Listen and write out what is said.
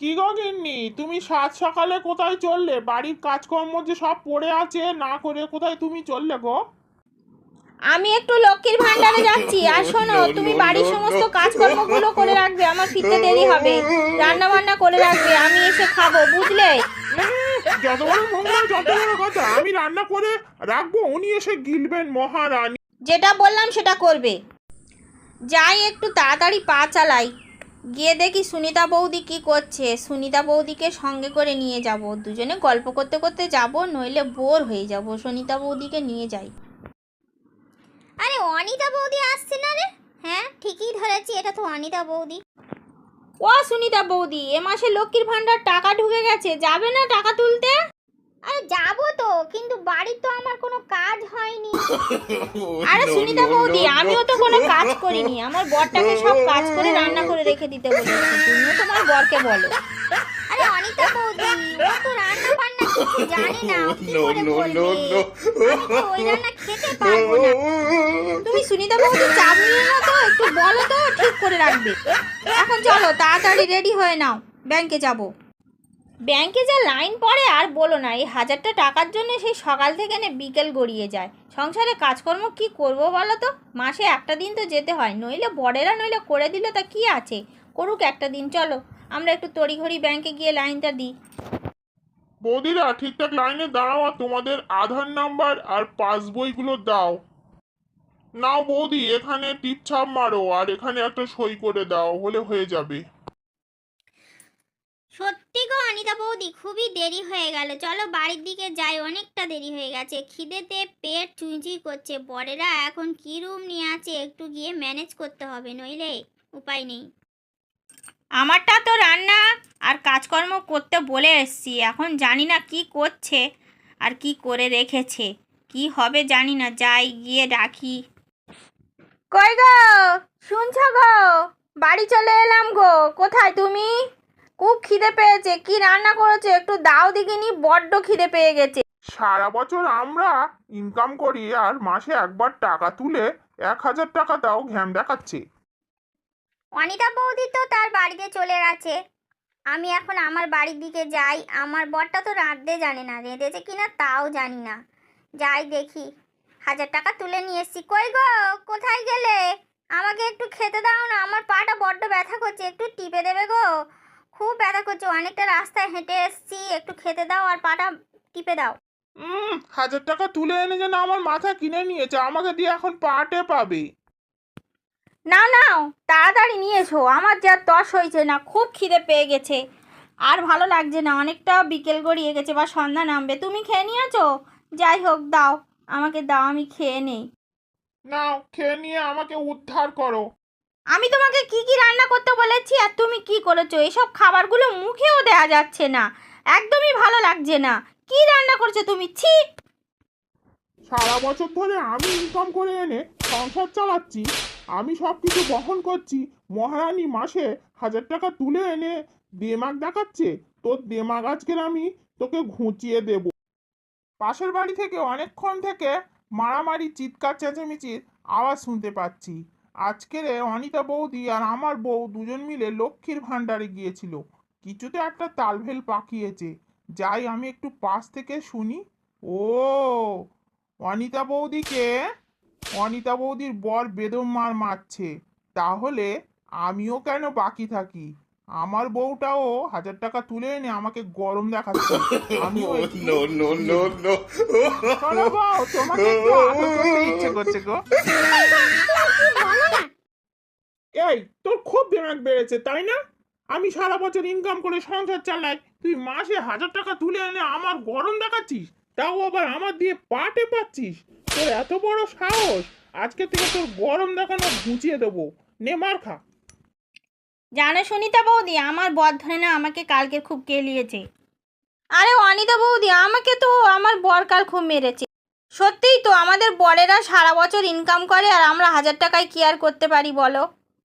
কি গো গিন্নি? তুমি সাত সকালে কোথায় চললে? বাড়ির কাজকর্ম যে সব পড়ে আছে না করে কোথায় তুমি চললে গো? আমি একটু লক্ষ্মীর ভান্ডারে যাচ্ছি। আর শোনো তুমি বাড়ির সমস্ত কাজকর্মগুলো করে রাখবে আমার ফিরতে দেরি হবে। রান্না বান্না করে রাখবে আমি এসে খাব বুঝলে? যত বড় মঙ্গল যত বড় কথা। আমি রান্না করে রাখব উনি এসে গিলবেন মহারানী। যেটা বললাম সেটা করবে। যাই একটু তাড়াতাড়ি পা চালাই। গিয়ে দেখি সুনিতা বৌদি কি করছে। সুনিতা বৌদিকে সঙ্গে করে নিয়ে যাব। দুজনে গল্প করতে করতে যাব নইলে বোর হয়ে যাব। সুনিতা বৌদিকে নিয়ে যাই। আরে অনিতা বৌদি আসছে না রে? হ্যাঁ ঠিকই ধরেছি এটা তো অনিতা বৌদি। ও সুনিতা বৌদি এ মাসে লক্ষ্মীর ভান্ডার টাকা ঢুকে গেছে যাবে না টাকা তুলতে? আরে যাব কিন্তু বাড়ির তো আমার কোনো কাজ হয়নি। আরে সুনিতা বৌদি আমিও তো কোনো কাজ করিনি। আমার বরটাকে সব কাজ করে রান্না করে রেখে দিতে বলেছি। তুমিও তোমার বরকে বলো। আরে অনিতা বৌদি ও তো রান্না বান্না কিছু জানে না। ও কি করে বলবে? আমি তো ওই রান্না খেতে পারব না। তুমি সুনিতা বৌদি চাপ নিও না তো একটু বলো তো ঠিক করে রাখবে। এখন চলো তাড়াতাড়ি রেডি হয়ে নাও। ব্যাংকে যাব। ব্যাংকে যা লাইন পড়ে আর বলো না এই হাজারটা টাকার জন্য সেই সকাল থেকে নে বিকেল গড়িয়ে যায়। সংসারে কাজকর্ম কি করব বলো তো? মাসে একটা দিন তো যেতে হয় নইলে বড়েরা নইলে করে দিলে তা কি আছে? করুক একটা দিন চলো। আমরা একটু তড়িঘড়ি ব্যাংকে গিয়ে লাইনটা দিই। বৌদিরা ঠিকঠাক লাইনে দাঁড়াও আর তোমাদের আধার নাম্বার আর পাসবইগুলো দাও। নাও বৌদি এখানে টিপছাপ মারো আর এখানে একটা সই করে দাও হলে হয়ে যাবে। সত্যি গো অনিতা বৌদি? খুবই দেরি হয়ে গেল। চলো বাড়ির দিকে যাই অনেকটা দেরি হয়ে গেছে। খিদেতে পেট চুঁচি করছে। বড়েরা এখন কি রুম নিয়ে আছে একটু গিয়ে ম্যানেজ করতে হবে নইলে উপায় নেই। আমারটা তো রান্না আর কাজকর্ম করতে বলে এসছি। এখন জানি না কি করছে আর কি করে রেখেছে। কি হবে জানি না যাই গিয়ে ডাকি কই গো? শুনছ গো? বাড়ি চলে এলাম গো। কোথায় তুমি? খুব খিদে পেয়েছে কি রান্না করেছে? একটু দাও দিকিনি বড্ড খিদে পেয়ে গেছে। সারা বছর আমরা ইনকাম করি আর মাসে একবার টাকা তুলে এক হাজার টাকা দাও ঘ্যাম দেখাচ্ছে। অনিতা বৌদি তো তার বাড়িতে চলে গেছে। আমি এখন আমার বাড়ির দিকে যাই। আমার বরটা তো রাঁধতে জানে না রেঁধেছে কিনা তাও জানি না। যাই দেখি হাজার টাকা তুলে নিয়ে এসছি। কই গো কোথায় গেলে? আমাকে একটু খেতে দাও না আমার পাটা বড্ড ব্যথা করছে একটু টিপে দেবে গো। খুব ব্যথা করছে। অনেকটা রাস্তায় হেঁটে এসছি। একটু খেতে দাও আর পাটা টিপে দাও। উম হাজার টাকা তুলে এনে যেন আমার মাথা কিনে নিয়েছে। আমাকে দিয়ে এখন পাটে পাবে। না নাও তাড়াতাড়ি নিয়ে এসো। আমার যা তস হয়েছে না খুব খিদে পেয়ে গেছে। আর ভালো লাগছে না অনেকটা বিকেল গড়িয়ে গেছে বা সন্ধ্যা নামবে। তুমি খেয়ে নিয়েছো? যাই হোক দাও। আমাকে দাও আমি খেয়ে নেই। নাও খেয়ে নিয়ে আমাকে উদ্ধার করো। আমি তোমাকে কি কি রান্না করতে বলেছি আর তুমি কি করেছ? এসব খাবারগুলো মুখেও দেওয়া যাচ্ছে না। একদমই ভালো লাগছে না। কি রান্না করছ তুমি? ছি! সারা বছর ধরে আমি ইনকাম করে এনে সংসার চালাচ্ছি। আমি সব কিছু বহন করছি। মহারানী মাসে হাজার টাকা তুলে এনে দেমাগ দেখাচ্ছে। তোর দেমাগ আজকের আমি তোকে ঘুঁচিয়ে দেব। পাশের বাড়ি থেকে অনেকক্ষণ থেকে মারামারি, চিৎকার, চেঁচেমেচির আওয়াজ শুনতে পাচ্ছি। আজকের অনিতা বৌদি আর আমার বউ দুজন মিলে লক্ষ্মীর ভাণ্ডারে গিয়েছিল। কিছুতে একটা তালভেল পাকিয়েছে। যাই, আমি একটু পাশ থেকে শুনি। ও, অনিতা বৌদিকে? অনিতা বৌদির বর বেদম মার মারছে। তাহলে আমিও কেন বাকি থাকি? আমার বউটাও হাজার টাকা তুলে এনে আমাকে গরম দেখাচ্ছে. চলো বউ, তোমাকে একটু আদর করতে ইচ্ছে করছে গো। এই তোর খুব দেমাগ বেড়েছে তাই না? আমি সারা বছর ইনকাম করে সংসার চালাই তুই মাসে হাজার টাকা তুলে এনে আমার গরম দেখাচ্ছিস? তাও আবার আমার দিয়ে পাটে পাচ্ছিস? তোর এত বড় সাহস আজকে থেকে তোর গরম দেখানো ঘুচিয়ে দেবো। নে মার খা। জানো সুনিতা বৌদি, আমার বর ধরে না আমাকে কালকে খুব কেলিয়েছে। আরে অনিতা বৌদি, আমাকে তো আমার বর কাল খুব মেরেছে। সত্যিই তো আমাদের বরেরা সারা বছর ইনকাম করে আর আমরা হাজার টাকায় কেয়ার করতে পারি, বলো।